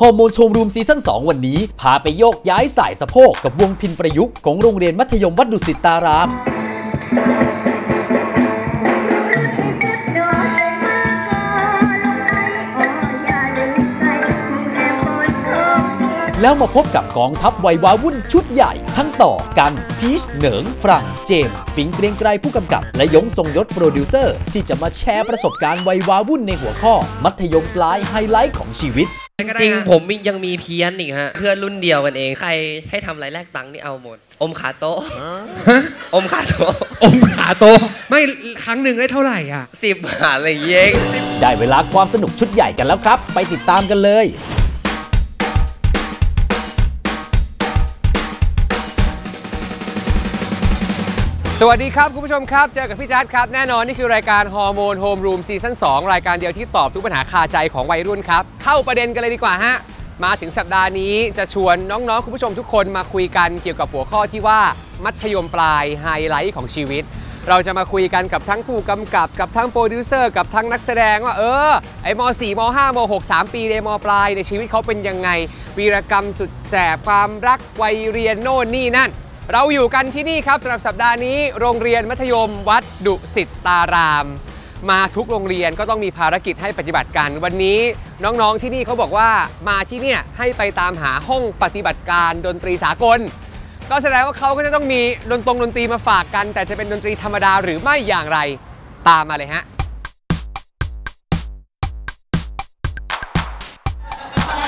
ฮอร์โมนโชมรูมซีซั่น2 วันนี้ พาไปโยกย้ายสายสะโพกกับวงพินประยุกต์ของโรงเรียนมัธยมวัดดุสิตาราม แล้วมาพบกับกองทัพวัยวาวุ่นชุดใหญ่ ทั้งต่อกัน พีช เหนิงฟรังเจมส์ ปิงเกรียงไกรผู้กำกับ และยงทรงยศโปรดิวเซอร์ ที่จะมาแชร์ประสบการณ์วัยวาวุ่นในหัวข้อ มัธยมปลายไฮไลท์ของชีวิต จริงๆผมยังมีเพี้ยนอีกฮะ เพื่อนรุ่นเดียวกันเอง ใครให้ทำอะไรแลกตังค์นี่เอาหมด อมขาโต๊ะอมขาโต๊ะอมขาโตะไม่ครั้งหนึ่งได้เท่าไหร่อะ สิบบาทอะไรอย่างเงี้ย ได้เวลาความสนุกชุดใหญ่กันแล้วครับ ไปติดตามกันเลย วัสดีครับ คุณผู้ชมครับ เจอกับพี่จัดครับ แน่นอนนี่คือรายการฮอร์โมนโฮมรูมซีซั่น2รายการเดียวที่ตอบทุกปัญหาคาใจของวัยรุ่นครับ เข้าประเด็นกันเลยดีกว่าฮะ มาถึงสัปดาห์นี้จะชวนน้องๆ คุณผู้ชมทุกคนมาคุยกันเกี่ยวกับหัวข้อที่ว่ามัธยมปลายไฮไลท์ของชีวิต เราจะมาคุยกันกับทั้งผู้กำกับกับทั้งโปรดิวเซอร์กับทั้งนักแสดงว่าเออไอม .4 ม .5 ม .6 3 ปีในมปลายในชีวิตเขาเป็นยังไงวีรกรรมสุดแสบความรักวัยเรียนโน่นนี่นั่น เราอยู่กันที่นี่ครับสำหรับสัปดาห์นี้ โรงเรียนมัธยมวัดดุสิตตาราม มาทุกโรงเรียนก็ต้องมีภารกิจให้ปฏิบัติการวันนี้น้องๆที่นี่เขาบอกว่ามาที่เนี่ยให้ไปตามหาห้องปฏิบัติการดนตรีสากล ก็แสดงว่าเขาก็จะต้องมีดนตรงดนตรีมาฝากกัน แต่จะเป็นดนตรีธรรมดาหรือไม่อย่างไรตามมาเลยฮะ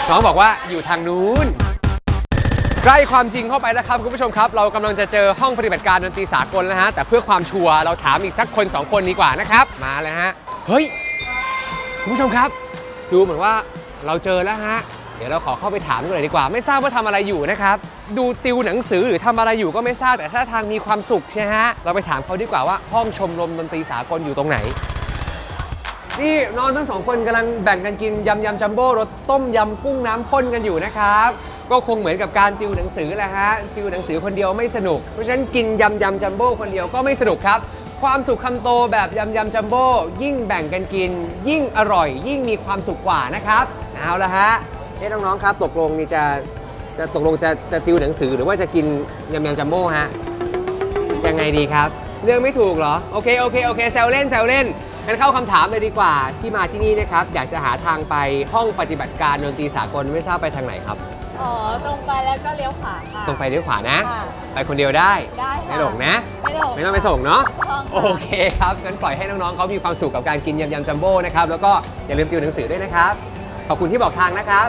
น้องบอกว่าอยู่ทางนู้น ใกล้ความจริงเข้าไปแล้วครับคุณผู้ชมครับ เรากำลังจะเจอห้องปฏิบัติการดนตรีสากลแล้วฮะแต่เพื่อความชัวร์เราถามอีกสักคน 2 คนดีกว่านะครับมาเลยฮะเฮ้ยคุณผู้ชมครับ ดูเหมือนว่าเราเจอแล้วฮะเดี๋ยวเราขอเข้าไปถามกันเลยดีกว่า ไม่ทราบว่าทำอะไรอยู่นะครับดูติวหนังสือหรือทำอะไรอยู่ก็ไม่ทราบแต่ถ้าทางมีความสุขใช่ฮะเราไปถามเขาดีกว่าว่าห้องชมรมดนตรีสากลอยู่ตรงไหนนี่น้องทั้งสองคนกำลังแบ่งกันกินยำยำจัมโบ้รสต้มยำกุ้งน้ำข้นกันอยู่นะครับ ก็คงเหมือนกับการติวหนังสือแหละฮะติวหนังสือคนเดียวไม่สนุก เพราะฉะนั้นกินยำยำจัมโบ้คนเดียวก็ไม่สนุกครับ ความสุขคำโตแบบยำยำจัมโบ้ยิ่งแบ่งกันกิน ยิ่งอร่อย ยิ่งมีความสุขกว่านะครับเอาละฮะเอ้น้องๆครับ ตกลงนี่จะจะตกลงจะจะติวหนังสือหรือว่าจะกินยำยำจัมโบ้ฮะยังไงดีครับเรื่องไม่ถูกเหรอโอเคโอเคโอเคแซวเล่นแซวเล่นงั้นเข้าคำถามเลยดีกว่าที่มาที่นี่นะครับอยากจะหาทางไปห้องปฏิบัติการดนตรีสากลไม่ทราบไปทางไหนครับ อ๋อ ตรงไปแล้วก็เลี้ยวขวาค่ะ ตรงไปเลี้ยวขวานะ ค่ะไปคนเดียวได้ได้ค่ะไม่หลงนะ ไม่หลงไม่ต้องไปส่งเนาะไม่ต้องค่ะ โอเคครับงั้นปล่อยให้น้องๆเขามีความสุขกับการกินยำยำจัมโบ้นะครับแล้วก็อย่าลืมติวหนังสือด้วยนะครับ ขอบคุณที่บอกทางนะครับ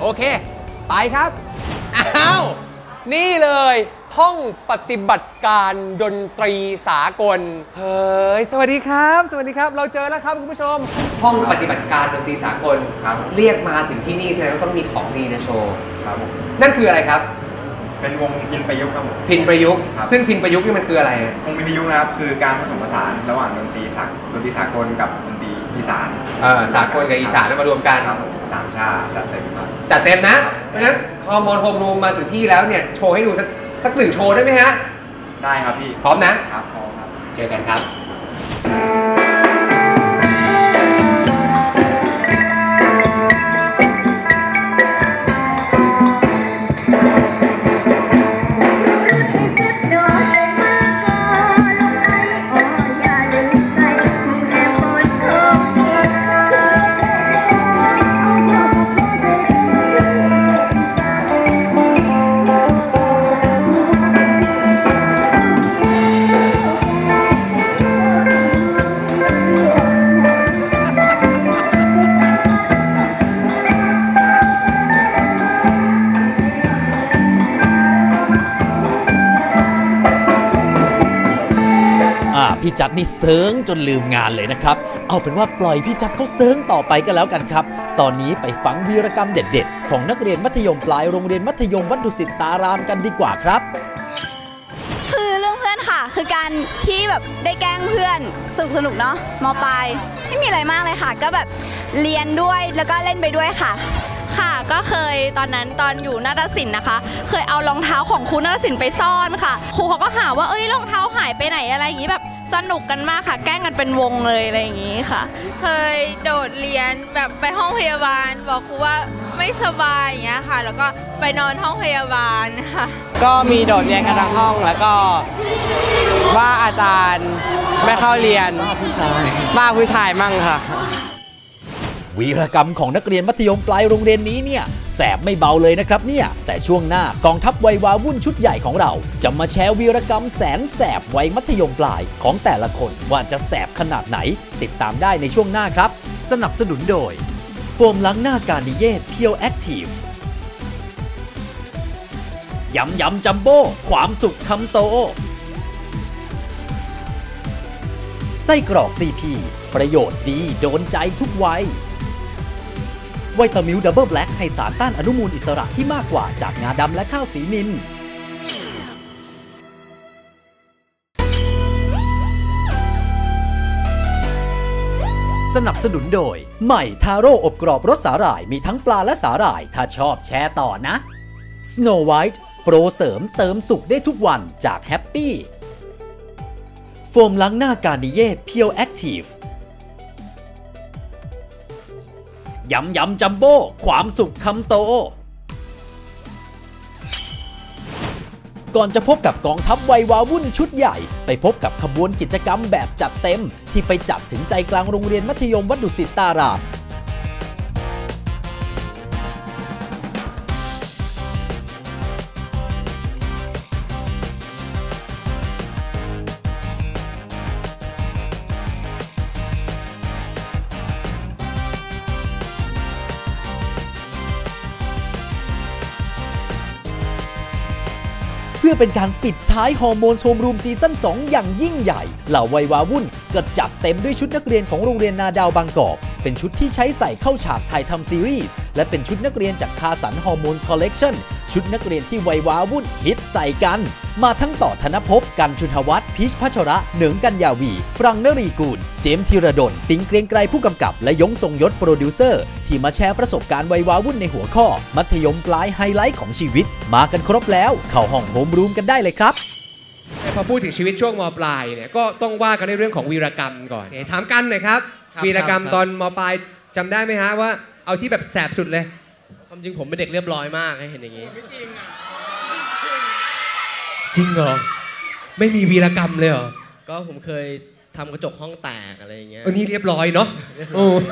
โอเค ไปครับอ้าวนี่เลย ห้องปฏิบัติการดนตรีสากล เฮ้ย สวัสดีครับ สวัสดีครับ เราเจอแล้วครับคุณผู้ชม ห้องปฏิบัติการดนตรีสากลครับ เรียกมาถึงที่นี่แสดงว่าต้องมีของดีนะโชว์ ครับผมนั่นคืออะไรครับ เป็นวงพินประยุกต์ครับผม พินประยุกต์ ครับ ซึ่งพินประยุกต์นี่มันคืออะไร วงพินประยุกต์นะครับคือการผสมผสานระหว่างดนตรีสากดนตรีสากลกับดนตรีอีสานเออสากลกับอีสานเอามารวมกัน ครับผมสามชาติจัดเต็มครับ จัดเต็มนะ เพราะฉะนั้นฮอร์โมนโฮมรูมมาถึงที่แล้วเนี่ย โชว์ให้ดูสัก สักหนึ่งโชว์ได้ไหมฮะ ได้ครับพี่ พร้อมนะ ครับพร้อมครับ เจอกันครับ พี่จัดนี่เซิงจนลืมงานเลยนะครับ เอาเป็นว่าปล่อยพี่จัดเขาเซิงต่อไปก็แล้วกันครับ ตอนนี้ไปฟังวีรกรรมเด็ด ๆ ของนักเรียนมัธยมปลายโรงเรียนมัธยมวัดดุสิตตารามกันดีกว่าครับ คือเรื่องเพื่อนค่ะ คือการที่แบบได้แกล้งเพื่อนสนุกสนุกๆเนาะมปลายไม่มีอะไรมากเลยค่ะ ก็แบบเรียนด้วยแล้วก็เล่นไปด้วยค่ะค่ะก็เคยตอนนั้นตอนอยู่นาฏศิลป์นะคะ เคยเอารองเท้าของครูนาฏศิลป์ไปซ่อนค่ะ ครูเขาก็หาว่าเอ้ยรองเท้าหายไปไหนอะไรอย่างนี้แบบ สนุกกันมากค่ะ แกล้งกันเป็นวงเลยอะไรอย่างนี้ค่ะ เคยโดดเรียนแบบไปห้องพยาบาล บอกครูว่าไม่สบายอย่างเงี้ยค่ะ แล้วก็ไปนอนห้องพยาบาลค่ะ ก็มีโดดเรียนกันทั้งห้องแล้วก็ว่าอาจารย์ไม่เข้าเรียนว่าผู้ชายว่าผู้ชายมั่งค่ะ วีรกรรมของนักเรียนมัธยมปลายโรงเรียนนี้เนี่ยแสบไม่เบาเลยนะครับเนี่ยแต่ช่วงหน้ากองทัพวัยวาวุ่นชุดใหญ่ของเรา จะมาแชร์วีรกรรมแสนแสบวัยมัธยมปลายของแต่ละคนว่าจะแสบขนาดไหน ติดตามได้ในช่วงหน้าครับ สนับสนุนโดย โฟมล้างหน้าการนิเยศเพียวแอคทีฟยำยำจัมโบ้ความสุขคำโตไส้กรอกซีพีประโยชน์ดีโดนใจทุกวัย วิตามิลดับเบิลแบล็กให้สารต้านอนุมูลอิสระที่มากกว่าจากงาดำและข้าวสีนินสนับสนุนโดย ใหม่ทาโร่อบกรอบรสสาหร่ายมีทั้งปลาและสาหร่าย ถ้าชอบแชร์ต่อนะ Snow White โปรเสริมเติมสุขได้ทุกวันจากแฮปปี้โฟมล้างหน้าการนิเย่เพียวแอคทีฟ ยำยำจัมโบ้ความสุขคำโต ก่อนจะพบกับกองทัพวัยวาวุ่นชุดใหญ่ ไปพบกับขบวนกิจกรรมแบบจัดเต็ม ที่ไปจับถึงใจกลางโรงเรียนมัธยมวัดดุสิตตาราม พื่อเป็นการปิดท้ายฮอร์โมนโฮมรูมซีซั่น2อย่างยิ่งใหญ่ เหล่าวัยวาวุ่นก็จัดเต็มด้วยชุดนักเรียนของโรงเรียนนาดาวบางกอก เป็นชุดที่ใช้ใส่เข้าฉากถ่ายทำซีรีส์ และเป็นชุดนักเรียนจากคาสันฮอร์โมนคอลเลกชันชุดนักเรียนที่วัยวาวุ่นฮิตใส่กัน มาทั้งต่อธนภพ กันชุนหวัฒพีชพัชระ เหนืองกัญญาวี ฟรังนรีกูล เจมส์ธีรดล ปิงเกรียงไกรผู้กำกับ และยงทรงยศโปรดิวเซอร์ ที่มาแชร์ประสบการณ์วัยวาวุ่นในหัวข้อ มัธยมปลายไฮไลท์ของชีวิต มากันครบแล้ว เข้าห้องโฮมรูมกันได้เลยครับพอพูดถึงชีวิตช่วงมปลายเนี่ยก็ต้องว่ากันในเรื่องของวีรกรรมก่อนถามกันหน่อยครับ ครับวีรกรรมครับ ตอนมปลายจำได้ไหมฮะว่าเอาที่แบบแสบสุดเลย ความจริงผมเป็นเด็กเรียบร้อยมากให้เห็นอย่างนี้ จริงเหรอ ไม่มีวีรกรรมเลยเหรอก็ผมเคยทำกระจกห้องแตกอะไรอย่างเงี้ยอันนี้เรียบร้อยเนาะโอ้โอ๊ย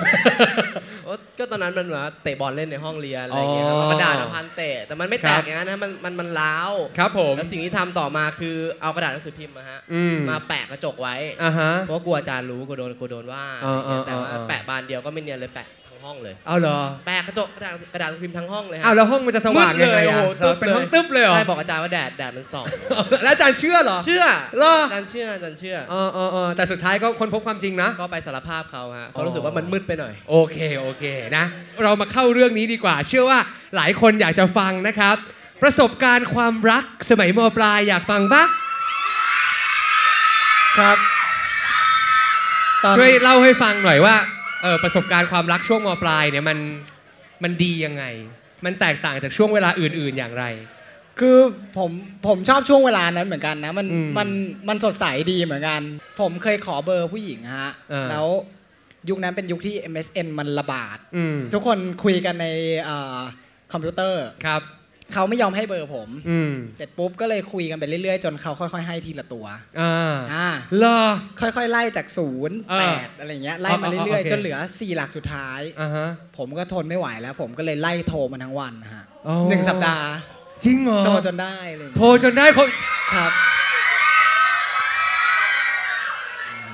ก็ตอนนั้นมันเหมือนว่าเตะบอลเล่นในห้องเรียนอะไรอย่างเงี้ยอ๋อแล้วกระดาษมาพันเตะแต่มันไม่แตครักบอย่างนั้นนะมันมันมันร้าวครับผมแล้วสิ่งที่ทำต่อมาคือเอากระดาษหนังสือพิมพ์มาฮะอืมมาแปะกระจกไว้อ่าฮะเพราะกลัวอาจารย์รู้กลัวโดนกลัวโดนว่าเออเออแต่ว่าเออแปะบานเดียวก็ไม่เนียนเลยแปะทั้ง ห้องเลยเอาเหรอแปะกระจกกระดาษกระดาษหนังสือพิมพ์ทั้งห้องเลยฮะอ้าวแล้วห้องมันจะสว่างยังไงมืดเลยโอ้อะโหตึ๊บเป็นเลยห้องตึ๊บเลยเหรอใช่บอกอาจารย์ว่าแดดแดดมันส่อง แล้วอาจารย์เชื่อเหรอ เชื่อเหรอ อาจารย์เชื่ออาจารย์เชื่อ เออเออเออแต่สุดท้ายก็ค้นพบความจริงนะ ก็ไปสารภาพเขาฮะเขารู้สึกว่ามันมืดไปหน่อย โอเค โอเคนะ เรามาเข้าเรื่องนี้ดีกว่า เชื่อว่าหลายคนอยากจะฟังนะครับ ประสบการณ์ความรักสมัยมปลายอยากฟังปะครับ ตอนช่วยเล่าให้ฟังหน่อยว่า เออประสบการณ์ความรักช่วงมปลายเนี่ยมันมันดียังไง มันแตกต่างจากช่วงเวลาอื่น ๆอย่างไร คือผมผมชอบช่วงเวลานั้นเหมือนกันนะมันอืมมันมันสดใสดีเหมือนกัน ผมเคยขอเบอร์ผู้หญิงฮะเออแล้วยุคนั้นเป็นยุคที่ MSN มันระบาด อืมทุกคนคุยกันในเอ่อคอมพิวเตอร์ ครับ เขาไม่ยอมให้เบอร์ผม อืมเสร็จปุ๊บก็เลยคุยกันไปเรื่อยๆ จนเขาค่อยๆให้ทีละตัวอ่าอ่า เหรอ ค่อยๆ ไล่จากศูนย์เออแปดอะไรเงี้ยไล่มาอ๋ออ๋อเรื่อยโอเคๆจนเหลือ 4 หลักสุดท้าย อ่าฮะ ผมก็ทนไม่ไหวแล้ว ผมก็เลยไล่โทรมันทั้งวันนะฮะอ๋อ หนึ่งสัปดาห์จริงเหรอ โทรจนได้อะไรเลยโทรจนได้ครบครับ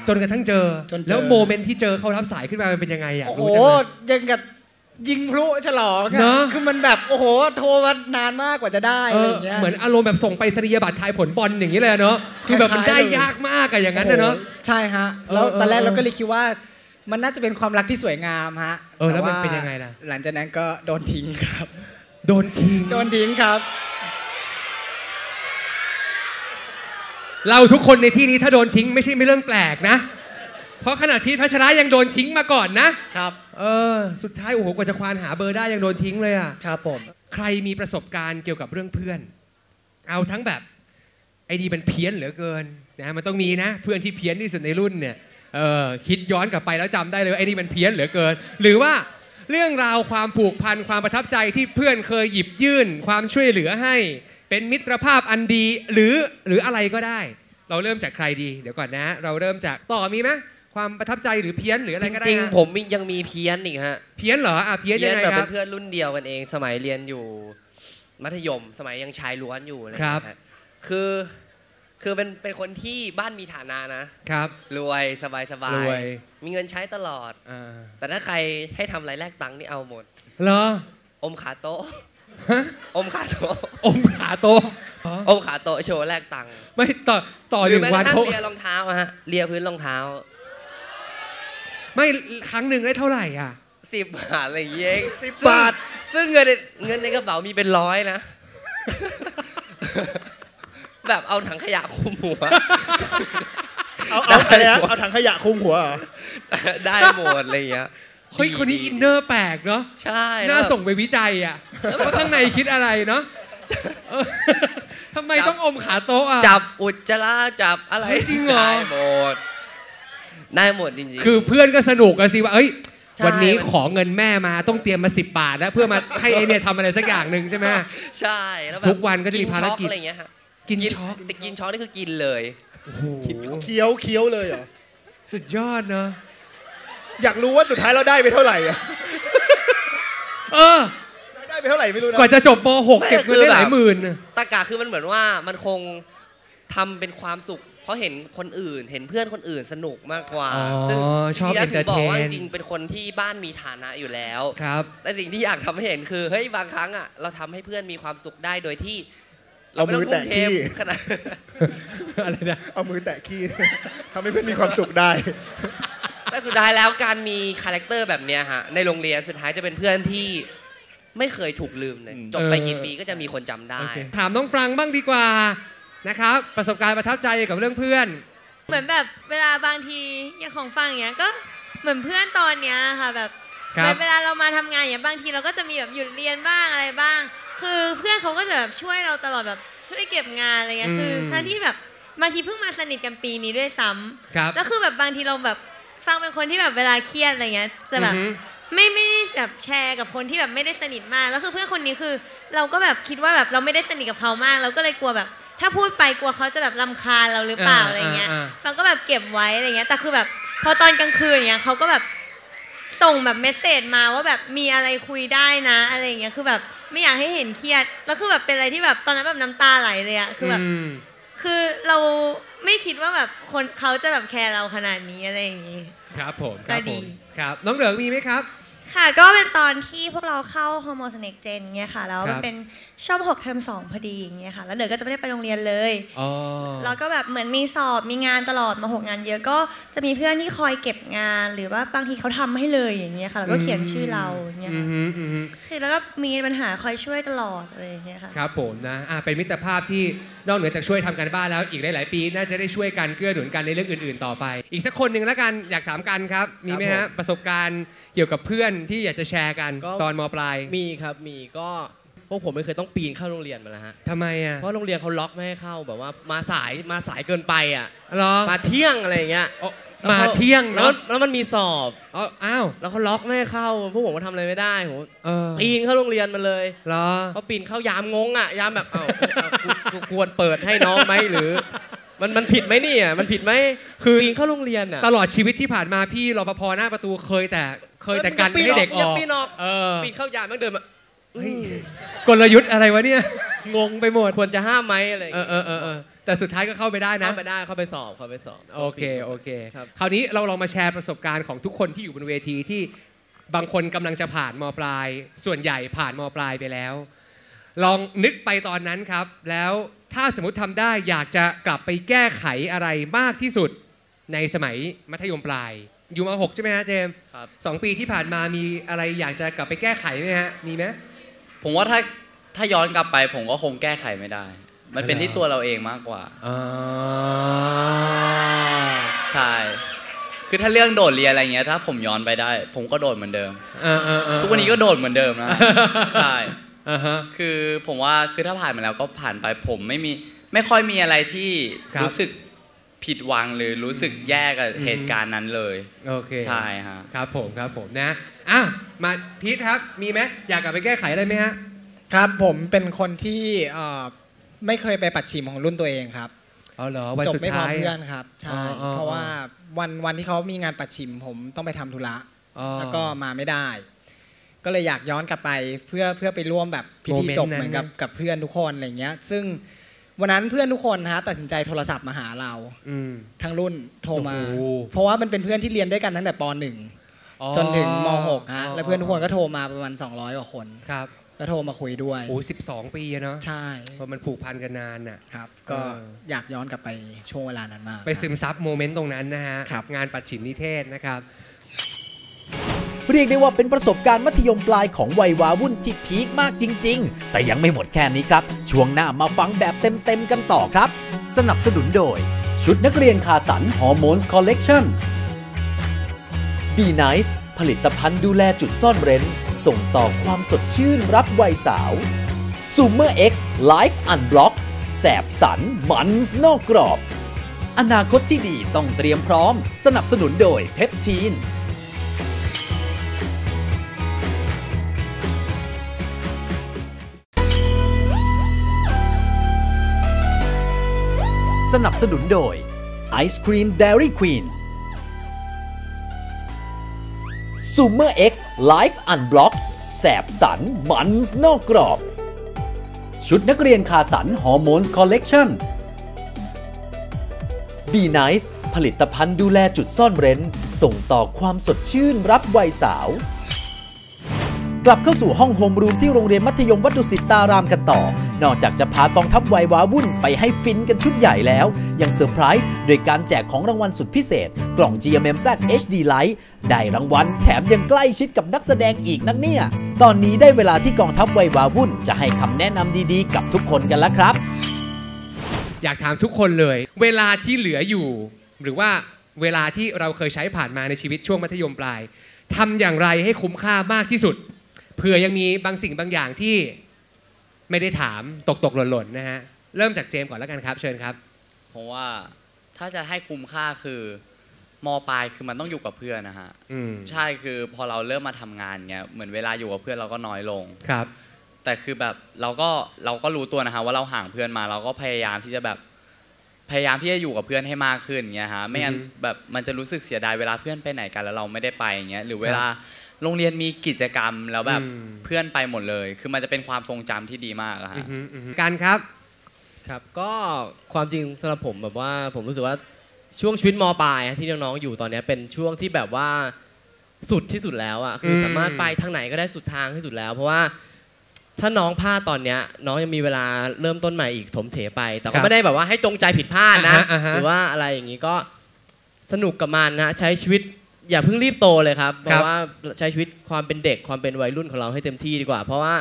จนกระทั่งเจอ จนเจอ แล้วโมเมนต์ที่เจอเขารับสายขึ้นมามันเป็นยังไงอยากโอ้โหรู้จังเลยยังกับ ยิงพลุฉลองเนอะอะ คือมันแบบโอ้โหโทรมานานมากกว่าจะได้เออะไรออย่างเงี้ย เหมือนอารมณ์แบบส่งไปสนียบัตรทายผลบอลอย่างนี้เลยอะเนาะคือแบบมันได้คล้ายๆเลยยากมากอะอย่างนั้นนะเนาะ โอ้โหใช่ฮะแล้วเออเออตอนแรกเออเราก็เลยคิดว่า มันน่าจะเป็นความรักที่สวยงามฮะเออแล้วมันต่าเป็นยังไงล่ะ หลังจากนั้นก็โดนทิ้งครับ โดนทิ้งโดนทิ้งครับ เราทุกคนในที่นี้ถ้าโดนทิ้งไม่ใช่ไม่เรื่องแปลกนะ เพราะขนาดพีทพัชระยังโดนทิ้งมาก่อนนะ ครับ เออ สุดท้ายโอ้โหกว่าจะควานหาเบอร์ได้ยังโดนทิ้งเลยอะครับผมใครมีประสบการณ์เกี่ยวกับเรื่องเพื่อน เอาทั้งแบบไอ้ดีมันเพี้ยนเหลือเกินนะมันต้องมีนะ เพื่อนที่เพี้ยนที่สุดในรุ่นเนี่ยเออคิดย้อนกลับไปแล้วจำได้เลยว่าไอ้นี่มันเพี้ยนเหลือเกิน หรือว่าเรื่องราวความผูกพันความประทับใจที่เพื่อนเคยหยิบยื่น ความช่วยเหลือให้ เป็นมิตรภาพอันดีหรือหรืออะไรก็ได้ เราเริ่มจากใครดี เดี๋ยวก่อนนะ เราเริ่มจากต่อมีไหม ความประทับใจหรือเพี้ยนหรืออะไรจก็ได้ริงนะๆผมยังมีเพี้ยนอีกฮะเพี้ยนเหรออะเพี้ยนยังไงแบบคเป็รับนเพื่อนรุ่นเดียวกันเอง สมัยเรียนอยู่มัธยม สมัยยังชายล้วนอยู่อะไรอย่างครัเงี้บยฮะคือคือเป็นเป็นคนที่บ้านมีฐานะนะครับ รวยสบายสบารวยยมีเงินใช้ตลอดอ่าแต่ถ้าใครให้ทำอะไรแลกตังค์นี่เอาหมดเหรออมขาโต๊ะฮะอมขาโต๊ะอมขาโตะอมขาโต๊ะโชว์แลกตังค์ไม่ต่อต่อหหรือนึ่งแม้กวันระทั่งเขาเลียรองเท้าอะฮะเลียพื้นรองเท้า ไม่ครั้งหนึ่งได้เท่าไหร่อะสิบบาทอะไรอย่างเงี้ยสิบซึ่งบาท ซึ่งเงินในเงินในกระเป๋ามีเป็นร้อยนะ แบบเอาถังขยะคลุมหัว เอาเอาอะไรนะเอาถังขยะคลุมหัวเหรอได้หมดอะไรอย่างเงี้ยเฮ้ยคนนี้อินเนอร์แปลกเนาะใช่แล้วน่าแบบส่งไปวิจัยอะว่าข้างในคิดอะไรเนาะเออทำไมต้องอมขาโต๊ะอะจับอุจจาระจับอะไรเฮ้ยจริงเหรอได้หมด ได้หมดจริงๆ คือเพื่อนก็สนุกกันสิว่าเอ้ยใช่วันนี้มันขอเงินแม่มาต้องเตรียมมาสิบบาทแล้วเพื่อมาให้ไอเนี่ยทำอะไรสักอย่างหนึ่งใช่ไหมใช่แล้วแบบทุกวันก็จะมีภารกิจช็อกอะไรอย่างเงี้ยฮะกินช็อกแต่กินช็อกนี่คือกินเลยโอ้โหเคี้ยวเคี้ยวเลยเหรอสุดยอดเนาะอยากรู้ว่าสุดท้ายเราได้ไปเท่าไหร่อะเออได้ไปเท่าไหร่ไม่รู้นะกว่าจะจบป .6 เก็บเงินได้หลายหมื่นน่ะตากาคือมันเหมือนว่ามันคงทำเป็นความสุข เพราะเห็นคนอื่น เห็นเพื่อนคนอื่นสนุกมากกว่าอ๋อซึ่งชอบจริงๆแล้วถึงบอกว่า entertain จริงๆเป็นคนที่บ้านมีฐานะอยู่แล้วครับแต่สิ่งที่อยากทำให้เห็นคือเฮ้ยบางครั้งอะเราทำให้เพื่อนมีความสุขได้โดยที่เอามือแตะขี้ขนาดอะไรนะเอามือแตะขี้ทำให้เพื่อนมีความสุขได้แต่สุดท้ายแล้วการมีคาแรคเตอร์แบบเนี้ยฮะในโรงเรียนสุดท้ายจะเป็นเพื่อนที่ไม่เคยถูกลืมเลยจบไปกี่ปีก็จะมีคนจำได้โอเคถามน้องฟรังบ้างดีกว่า นะครับ ประสบการณ์ประทับใจกับเรื่องเพื่อน เหมือนแบบเวลาบางทีอย่างของฟังอย่างเงี้ยก็เหมือนเพื่อนตอนเนี้ยค่ะแบบคเหรัมือบนเวลาเรามาทำงานอย่างเงี้ยบางทีเราก็จะมีแบบหยุดเรียนบ้างอะไรบ้าง คือเพื่อนเขาก็จะแบบช่วยเราตลอดแบบช่วยเก็บงานอะไรเงี้ยคืออืมทั้งที่แบบบางทีเพิ่งมาสนิทกันปีนี้ด้วยซ้ำ ครับ แล้วคือแบบบางทีเราแบบฟังเป็นคนที่แบบเวลาเครียดอะไรเงี้ยจะแบบอือฮึ ไม่ไม่ได้แบบแชร์กับคนที่แบบไม่ได้สนิทมากแล้วคือเพื่อนคนนี้คือ เราก็แบบคิดว่าแบบเราไม่ได้สนิทกับเขามากเราก็เลยกลัวแบบ ถ้าพูดไปกลัวเขาจะแบบรำคาญเราหรือเปล่าอ่าอะไรเงี้ยอ่าอ่าฟังก็แบบเก็บไว้อะไรเงี้ยแต่คือแบบพอตอนกลางคืนอย่างเงี้ยเขาก็แบบส่งแบบเมสเซจมาว่าแบบมีอะไรคุยได้นะ อะไรเงี้ยคือแบบไม่อยากให้เห็นเครียดแล้วคือแบบเป็นอะไรที่แบบตอนนั้นแบบน้ำตาไหลเลยอะคือแบบมคือเราไม่คิดว่าแบบคนเขาจะแบบแคร์เราขนาดนี้อะไรอย่างงี้ครับผมครับก็ดีผมครับน้องเหลืองมีไหมครับ ค่ะก็เป็นตอนที่พวกเราเข้า Homo s n e c Gen เงี้ยค่ะ แล้วคมัรันบเป็นช่วง6เทอม2พอดีอย่างเงี้ยค่ะ แล้วเหลือก็จะไม่ได้ไปโรงเรียนเลยอ๋อแล้วก็แบบเหมือนมีสอบมีงานตลอดมาหกงานเยอะก็จะมีเพื่อนที่คอยเก็บงาน หรือว่าบางทีเขาทำให้เลยอย่างเงี้ยค่ะแล้วก็เขียนชื่อเราอย่างเงี้ยอืค่ะมฮึอืมฮึคือแล้วก็มีปัญหาคอยช่วยตลอดอะไรอย่างเงี้ยค่ะครับผมนะอะเป็นมิตรภาพที่นอกเหนือจากช่วยทำกันบ้านแล้วอีกหลาย ๆ ปี น่าจะได้ช่วยกันเกื้อหนุนกันในเรื่องอื่น ๆ ต่อไป อีกสักคนหนึ่งแล้วกันอยากถามกันครับ มีไหมครัฮะบผมประสบการณ์เกี่ยวกับเพื่อนที่อยากจะแชร์กันก็ตอนมปลาย มีครับมีก็พวกผมไม่เคยต้องปีนเข้าโรงเรียนมาแล้วฮะทำไมอะ เพราะโรงเรียนเขาล็อกไม่ให้เข้าแบบว่ามาสายมาสายเกินไปอะเหรอมาเที่ยงอะไรอย่างเงี้ยอ๋อแล้วมาขเที่ยงแล้วเนาะแล้วมันมีสอบอ๋ออ้าวแล้วเขาล็อกไม่ให้เข้าพวกผมก็ทำอะไรไม่ได้ผมเออปีนเข้าโรงเรียนมาเลยเหรอเขาปีนเข้ายามงงอะยามแบบเอ้าเอากูกู ควรเปิดให้น้องไหมหรือ มันมันผิดไหมเนี่ยมันผิดไหมคือปีนเข้าโรงเรียนอะตลอดชีวิตที่ผ่านมาพี่รปภหน้าประตูเคยแต่เคยแต่กันปีไม่ให้เด็กอยัอกปีนออกเออปีนเข้ายามแม่งเดินมาเฮ้ยกลยุทธ์อะไรวะเนี่ยงงไปหมดควรจะห้ามไหมอะไรอย่างเอเงี้อยเออเออเออแต่สุดท้ายก็เข้าไปได้นะเข้าไปได้เข้าไปสอบเข้าไปสอบโอเคโอเคครับคราวนี้เราลองมาแชร์ประสบการณ์ของทุกคนที่อยู่บนเวทีที่บางคนกำลังจะผ่านมปลาย ส่วนใหญ่ผ่านมปลายไปแล้ว ลองนึกไปตอนนั้นครับ แล้วถ้าสมมติทำได้อยากจะกลับไปแก้ไขอะไรมากที่สุดในสมัยมัธยมปลาย อยู่มาหกใช่ไหมฮะเจมส์ครับ สองปีที่ผ่านมามีอะไรอยากจะกลับไปแก้ไขไหมฮะมีไหมผมว่าถ้าถ้าย้อนกลับไป ผมก็คงแก้ไขไม่ได้ มันเป็นเหรอที่ตัวเราเองมากกว่าอ๋อใช่คือถ้าเรื่องโดดเรียนอะไรเงี้ยถ้าผมย้อนไปได้ ผมก็โดดเหมือนเดิมเออเออเออทุกวันนี้ก็โดดเหมือนเดิมนะใช่ อ่าฮะ คือผมว่าคือถ้าผ่านมาแล้วก็ผ่านไปผมไม่มีไม่ค่อยมีอะไรที่ครับรู้สึกผิดหวังหรือรู้สึกแย่กับเหตุการณ์นั้นเลย โอเคใช่ฮะ ครับผมครับผมนะอ้าวมาพีทครับมีไหมอยากกลับไปแก้ไขอะไรไหมฮะ ครับผมเป็นคนที่เอ่อไม่เคยไปปัดฉิมของรุ่นตัวเองครับ อ๋อเหรอวันจบสุดไม่พร้อท้ามยเพื่อนครับใช่อ๋ออ๋อ เพราะว่าวันวันที่เขามีงานปัดฉิมผมต้องไปทำธุระ อ๋อแล้วก็มาไม่ได้ ก็เลยอยากย้อนกลับไปเพื่อเพื่อไปร่วมแบบพิธีโมเมนต์จบนั้นเหมือนกับกับเพื่อนทุกคนอะไรเงี้ย ซึ่งวันนั้นเพื่อนทุกคนนะฮะตัดสินใจโทรศัพท์มาหาเราอืมทั้งรุ่นโทรมาโอ้โหเพราะว่ามันเป็นเพื่อนที่เรียนด้วยกันตั้งแต่ป .1 อ๋อจนถึงม .6 ฮะอ๋อแล้วเพื่อนทุกคนก็โทรมาประมาณ 200กว่าคนครับก็โทรมาคุยด้วยโอ้สิบสองปีอะเนาะใช่เพราะมันผูกพันกันนานน่ะครับ ก็เอออยากย้อนกลับไปช่วงเวลานั้นมาก ไปซึมซับโมเมนต์ตรงนั้นนะฮะครับงานปัดฉิมนิเทศนะครับ เรียกได้ว่าเป็นประสบการณ์มัธยมปลายของวัยวาวุ่นที่พีคมากจริง ๆ แต่ยังไม่หมดแค่นี้ครับ ช่วงหน้ามาฟังแบบเต็มๆกันต่อครับ สนับสนุนโดย ชุดนักเรียนคาสันฮอร์โมนส์คอลเลกชัน B Nice ผลิตภัณฑ์ดูแลจุดซ่อนเร้น ส่งต่อความสดชื่นรับวัยสาว Sumer X Life Unblock แสบสันมันส์นอกกรอบ อนาคตที่ดีต้องเตรียมพร้อม สนับสนุนโดยเพปทีน สนับสนุนโดยไอศครีม Dairy Queen Sumer X Life Unblock แสบสันมันส์นอกกรอบ ชุดนักเรียนคาสันฮอร์โมนส์คอลเลกชัน Be Nice ผลิตภัณฑ์ดูแลจุดซ่อนเร้น ส่งต่อความสดชื่นรับวัยสาว กลับเข้าสู่ห้องโฮมรูมที่โรงเรียนมัธยมวัดดุสิตตารามกันต่อ นอกจากจะพากองทัพวัยวาวุ่นไปให้ฟินกันชุดใหญ่แล้ว ยังเซอร์ไพรส์โดยการแจกของรางวัลสุดพิเศษ กล่อง GMMZ HD Lite ได้รางวัลแถมยังใกล้ชิดกับนักแสดงอีกนักเนี่ย ตอนนี้ได้เวลาที่กองทัพวัยวาวุ่น จะให้คำแนะนำดีๆ กับทุกคนกันแล้วครับ อยากถามทุกคนเลย เวลาที่เหลืออยู่ หรือว่าเวลาที่เราเคยใช้ผ่านมาในชีวิตช่วงมัธยมปลายทำอย่างไรให้คุ้มค่ามากที่สุดเผื่อยังมีบางสิ่งบางอย่างที่ ไม่ได้ถามตกตกๆหล่นๆนะฮะเริ่มจากเจมส์ก่อนแล้วกันครับ เชิญครับเพราะว่าถ้าจะให้คุ้มค่าคือมปลายคือมันต้องอยู่กับเพื่อนนะฮะอืมใช่คือพอเราเริ่มมาทำงานเงี้ยเหมือนเวลาอยู่กับเพื่อนเราก็น้อยลงครับ แต่คือแบบเราก็เราก็รู้ตัวนะฮะว่าเราห่างเพื่อนมาเราก็พยายามที่จะแบบพยายามที่จะอยู่กับเพื่อนให้มากขึ้นเงี้ยฮะไม่งั้นอือฮึแบบมันจะรู้สึกเสียดายเวลาเพื่อนไปไหนกันแล้วเราไม่ได้ไปอย่างเงี้ยหรือเวลา โรงเรียนมีกิจกรรมแล้วแบบอืมเพื่อนไปหมดเลย คือมันจะเป็นความทรงจำที่ดีมากอะฮะการครับครับก็ความจริงสำหรับผมแบบว่าผมรู้สึกว่าช่วงชีวิตมปลายอะที่น้องๆอยู่ตอนเนี้ยเป็นช่วงที่แบบว่าสุดที่สุดแล้วอะคืออมสามารถไปทางไหนก็ได้สุดทางที่สุดแล้ว เพราะว่าถ้าน้องพลาดตอนเนี้ยน้องยังมีเวลาเริ่มต้นใหม่อีกถมเถไป แต่ครัก็บไม่ได้แบบว่าให้จงใจผิดพลาดนะอ่าฮะอ่าฮะหรือว่าอะไรอย่างนี้ก็สนุกกับมันนะใช้ชีวิต อย่าเพิ่งรีบโตเลยครับ เพครับราะว่าใช้ชีวิตความเป็นเด็กความเป็นวัยรุ่นของเราให้เต็มที่ดีกว่า เพราะว่า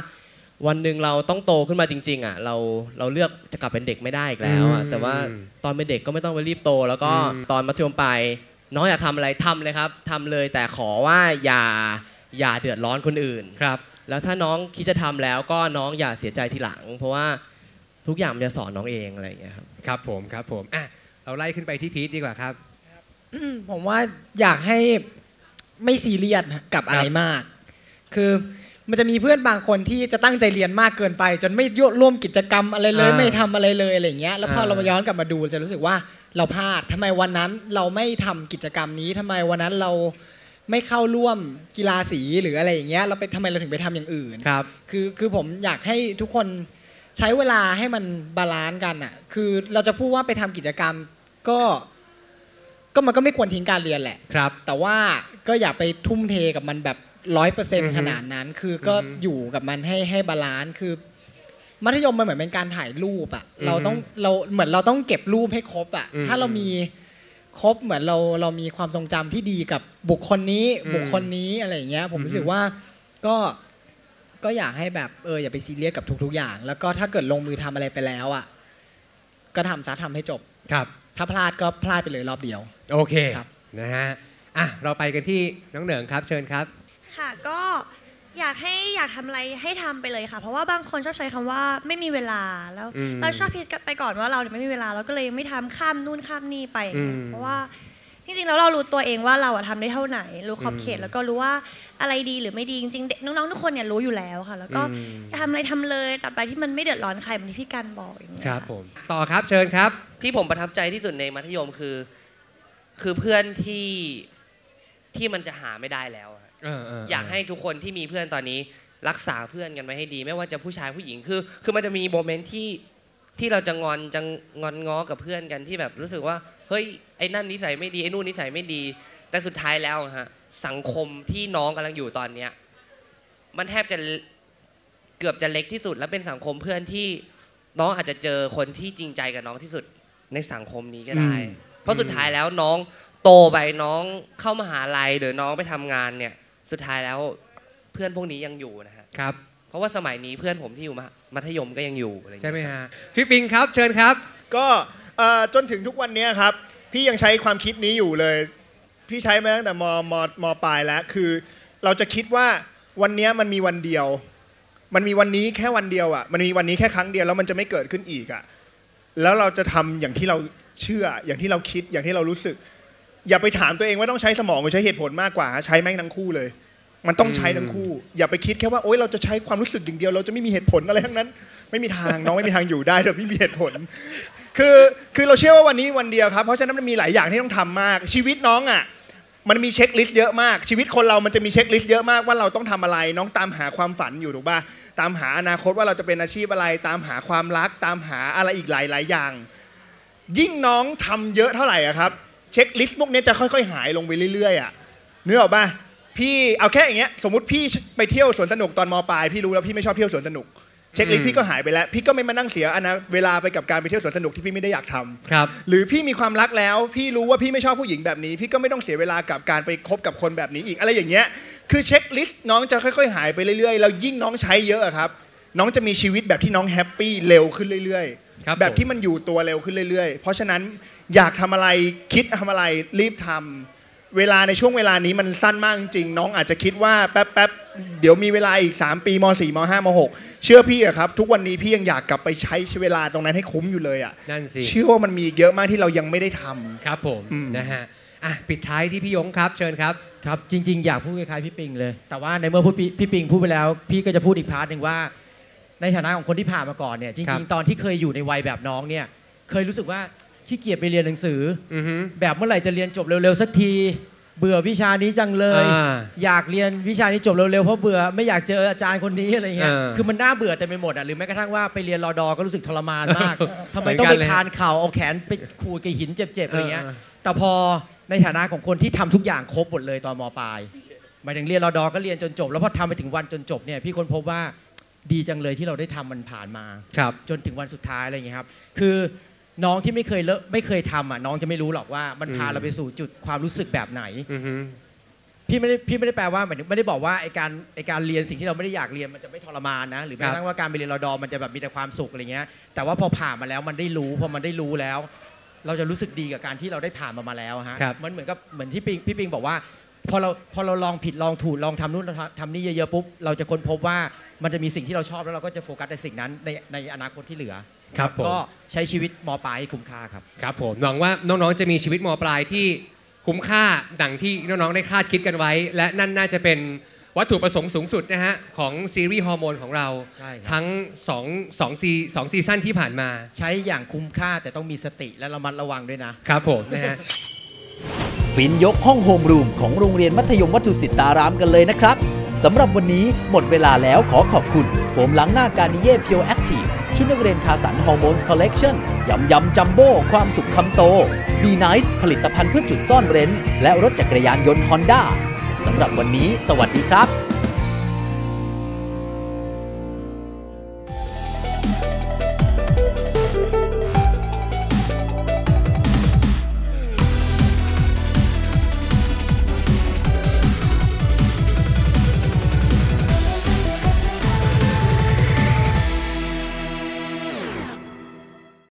วันหนึ่งเราต้องโตขึ้นมาจริง ๆอะเราเราเลือกจะกลับเป็นเด็กไม่ได้อีกแล้วอะอืมแต่ว่าตอนเป็นเด็กก็ไม่ต้องไปรีบโต แล้วก็อืมตอนมัธยมปลายน้องอยากทำอะไรทำเลยครับทำเลยแต่ขอว่าอย่าอย่าเดือดร้อนคนอื่นครับ แล้วถ้าน้องคิดจะทำแล้วก็น้องอย่าเสียใจทีหลัง เพราะว่าทุกอย่างมันจะสอนน้องเองอะไรอย่างเงี้ยครับครับผมครับผมอะเราไล่ขึ้นไปที่พีทดีกว่าครับ ผมว่าอยากให้ไม่ซีเรียสกับอะไรมาก คือมันจะมีเพื่อนบางคนที่จะตั้งใจเรียนมากเกินไป จนไม่ร่วมกิจกรรมอะไรเลยอ่าไม่ทำอะไรเลยอะไรอย่างเงี้ยแล้วพออ่าเรามาย้อนกลับมาดูจะรู้สึกว่าเราพลาดทำไมวันนั้นเราไม่ทำกิจกรรมนี้ทำไมวันนั้นเราไม่เข้าร่วมกีฬาสีหรืออะไรอย่างเงี้ยเราไปทำไมเราถึงไปทำอย่างอื่นครับคือคือผมอยากให้ทุกคนใช้เวลาให้มันบาลานซ์กันอะคือเราจะพูดว่าไปทำกิจกรรมก็ ก็มันก็ไม่ควรทิ้งการเรียนแหละครับ แต่ว่าก็อย่าไปทุ่มเทกับมันแบบร้อยเปอร์เซ็นอือฮึขนาดนั้น คือก็อือฮึอยู่กับมันให้ให้บาลานซ์คือมัธยมมันเหมือนเป็นการถ่ายรูปอะอือฮึเราต้องเราเหมือนเราต้องเก็บรูปให้ครบอะอืมถ้าเรามีครบเหมือนเราเรามีความทรงจำที่ดีกับบุคคลนี้อืมบุคคลนี้อะไรอย่างเงี้ย ผมอือฮึรู้สึกว่าก็ก็อยากให้แบบเอออย่าไปซีเรียสกับทุก ๆ อย่าง แล้วก็ถ้าเกิดลงมือทำอะไรไปแล้วอะก็ทำซะทำให้จบครับ ถ้าพลาดก็พลาดไปเลยรอบเดียว โอเคครับนะฮะอะเราไปกันที่น้องเหนิงครับเชิญครับ ค่ะก็อยากให้อยากทำอะไรให้ทำไปเลยค่ะ เพราะว่าบางคนชอบใช้คำว่าไม่มีเวลาแล้วอืมเราชอบคิดไปก่อนว่าเราเนี่ยไม่มีเวลาเราก็เลยไม่ทำข้ามนู่นข้ามนี่ไปอืมเพราะว่า จริงๆแล้วเรารู้ตัวเองว่าเราอะทำได้เท่าไหน รู้ขอบเขตแล้วก็รู้ว่าอะไรดีหรือไม่ดีจริงๆเด็กน้องๆทุกคนเนี่ยรู้อยู่แล้วค่ะ แล้วก็อืมจะทำอะไรทำเลยแต่ไปที่มันไม่เดือดร้อนใครเหมือนที่พี่กันบอกอย่างเงี้ยครับผมต่อครับเชิญครับ ที่ผมประทับใจที่สุดในมัธยมคือ คือเพื่อนที่ที่มันจะหาไม่ได้แล้วอะเออเอออยากให้ทุกคนที่มีเพื่อนตอนนี้รักษาเพื่อนกันไว้ให้ดี ไม่ว่าจะผู้ชายผู้หญิงคือ คือมันจะมีโมเมนต์ที่ที่เราจะงอนจะงอนง้อกับเพื่อนกันที่แบบรู้สึกว่า เฮ้ยไอ้นั่นนิสัยไม่ดีไอ้นู่นนิสัยไม่ดี แต่สุดท้ายแล้วอะฮะสังคมที่น้องกำลังอยู่ตอนเนี้ยมันแทบจะเกือบจะเล็กที่สุด และเป็นสังคมเพื่อนที่น้องอาจจะเจอคนที่จริงใจกับน้องที่สุดในสังคมนี้ก็ได้อืมเพราะสุดท้ายแล้วน้องโตไปน้องเข้ามหาลัยหรือน้องไปทำงานเนี่ยสุดท้ายแล้วเพื่อนพวกนี้ยังอยู่นะฮะครับเพราะว่าสมัยนี้เพื่อนผมที่อยู่มหามัธยมก็ยังอยู่อะไรอย่างใช่เงี้ยไหมฮะพี่ปิงครับเชิญครับ ก็เอ่อ จนถึงทุกวันเนี้ยครับ พี่ยังใช้ความคิดนี้อยู่เลย พี่ใช้มาตั้งแต่มมมปลายแล้วคือเราจะคิดว่าวันเนี้ยมันมีวันเดียว มันมีวันนี้แค่วันเดียวอะ มันมีวันนี้แค่ครั้งเดียวแล้วมันจะไม่เกิดขึ้นอีกอะ แล้วเราจะทำอย่างที่เราเชื่อ อย่างที่เราคิด อย่างที่เรารู้สึก อย่าไปถามตัวเองว่าต้องใช้สมองหรือใช้เหตุผลมากกว่าฮะใช้แม่งทั้งคู่เลย มันต้องใช้ทั้งคู่ อย่าไปคิดแค่ว่าโอ๊ยเราจะใช้ความรู้สึกอย่างเดียว เราจะไม่มีเหตุผลอะไรทั้งนั้น ไม่มีทางน้องไม่มีทางอยู่ได้โดยไม่มีเหตุผล คือคือเราเชื่อว่าวันนี้วันเดียวครับ เพราะฉะนั้นมันมีหลายอย่างที่ต้องทำมาก ชีวิตน้องอะมันมีเช็คลิสต์เยอะมาก ชีวิตคนเรามันจะมีเช็คลิสต์เยอะมากว่าเราต้องทำอะไร น้องตามหาความฝันอยู่ถูกป่ะตามหาอนาคตว่าเราจะเป็นอาชีพอะไร ตามหาความรัก ตามหาอะไรอีกหลายหลายอย่าง ยิ่งน้องทำเยอะเท่าไหร่อะครับเช็คลิสต์พวกนี้จะค่อย ๆ หายลงไปเรื่อยๆอะเนื้อออกป่ะพี่เอาแค่อย่างเงี้ยสมมติพี่ไปเที่ยวสวนสนุกตอนมปลายพี่รู้แล้วพี่ไม่ชอบเที่ยวสวนสนุก ช็คลิสต์พี่ก็หายไปแล้ว พี่ก็ไม่มานั่งเสียอนาเวลาไปกับการไปเที่ยวสวนสนุกที่พี่ไม่ได้อยากทำครับหรือพี่มีความรักแล้ว พี่รู้ว่าพี่ไม่ชอบผู้หญิงแบบนี้ พี่ก็ไม่ต้องเสียเวลากับการไปคบกับคนแบบนี้อีกอะไรอย่างเงี้ยคือเช็คลิสต์น้องจะค่อยๆ หายไปเรื่อยๆแล้วยิ่งน้องใช้เยอะอะครับน้องจะมีชีวิตแบบที่น้องแฮปปี้เร็วขึ้นเรื่อยครับๆแบบผมที่มันอยู่ตัวเร็วขึ้นเรื่อยๆ เพราะฉะนั้นอยากทำอะไรคิดทำอะไรรีบทำเวลาในช่วงเวลานี้มันสั้นมากจริงๆน้องอาจจะคิดว่าแป๊บๆ เดี๋ยวมีเวลาอีก 3 ปีม .4 ม .5 ม .6 เชื่อพี่อะครับ ทุกวันนี้พี่ยังอยากกลับไปใช้เวลาตรงนั้นให้คุ้มอยู่เลยอะนั่นสิ เชื่อว่ามันมีอีกเยอะมากที่เรายังไม่ได้ทำ ครับผมนะฮะอะปิดท้ายที่พี่ยงครับเชิญครับ ครับจริง ๆ อยากพูดคล้ายๆพี่ปิงเลย แต่ว่าในเมื่อพูดพี่พี่ปิงพูดไปแล้ว พี่ก็จะพูดอีกพาร์ทหนึ่งว่า ในฐานะของคนที่ผ่านมาก่อนเนี่ยจครัริง บ ๆ ตอนที่เคยอยู่ในวัยแบบน้องเนี่ยเคยรู้สึกว่าขี้เกียจไปเรียนหนังสือ อือฮึ แบบเมื่อไหร่จะเรียนจบเร็วๆสักที เบื่อวิชานี้จังเลยอ่าอยากเรียนวิชานี้จบเร็วๆเพราะเบื่อไม่อยากเจออาจารย์คนนี้อะไรเงี้ยเออคือมันน่าเบื่อเต็มไปหมดอะหรือแม้กระทั่งว่าไปเรียนรอดอก็รู้สึกทรมานมากทำไมต้องเหมืไปอนกันเลยคานเข่าเอาแขนไปขูดกับหินเจ็บๆอะไรเงี้ยเออแต่พอในฐานะของคนที่ทำทุกอย่างครบหมดเลยตอนมปลายหมายถึงเรียนรอดอก็เรียนจนจบ แล้วพอทำไปถึงวันจนจบเนี่ยพี่ค้นพบว่าดีจังเลยที่เราได้ทำมันผ่านมาครับจนถึงวันสุดท้ายอะไรอย่างเงี้ยครับ คือ น้องที่ไม่เคยเลอะไม่เคยทำอะน้องจะไม่รู้หรอกว่ามันพาอืมเราไปสู่จุดความรู้สึกแบบไหนอือฮึพี่ไม่ได้พี่ไม่ได้แปลว่าหมายถึงไม่ได้บอกว่าไอการไอการเรียนสิ่งที่เราไม่ได้อยากเรียนมันจะไม่ทรมานนะ หรือแม้กระทั่งว่าการไปเรียนรอดอมันจะแบบมีแต่ความสุขอะไรเงี้ยแต่ว่าพอผ่านมาแล้วมันได้รู้พอมันได้รู้แล้ว เราจะรู้สึกดีกับการที่เราได้ผ่านมามาแล้วฮะครับมันเหมือนกับเหมือนที่ปิงพี่ปิงบอกว่า พอเราพอเราลองผิดลองถูกลองทำนู่นทำนี่เยอะๆปุ๊บเราจะค้นพบว่ามันจะมีสิ่งที่เราชอบแล้วเราก็จะโฟกัสในสิ่งนั้นในในอนาคตที่เหลือครับผมก็ใช้ชีวิตมปลายให้คุ้มค่าครับครับผมหวังว่าน้องๆจะมีชีวิตมปลายที่คุ้มค่าดังที่น้องๆได้คาดคิดกันไว้ และนั่นน่าจะเป็นวัตถุประสงค์สูงสุดนะฮะของซีรีส์ฮอร์โมนของเราใช่ครับทั้ง2 2ซีสองซีซั่นที่ผ่านมา ใช้อย่างคุ้มค่าแต่ต้องมีสติและระมัดระวังด้วยนะครับผมนะฮะ ฟินยกห้องโฮมรูมของโรงเรียนมัธยมวัตถุสิทธารามกันเลยนะครับสำหรับวันนี้หมดเวลาแล้วขอขอบคุณ โฟมล้างหน้าการนิเย่เพียวแอคทีฟชุดนักเรียนคาสันฮอร์โมนส์คอลเลกชันยำยำจัมโบ้ความสุขคำโต บีไนซ์ผลิตภัณฑ์เพื่อจุดซ่อนเร้น และรถจักรยานยนต์ฮอนด้าสำหรับวันนี้ สวัสดีครับ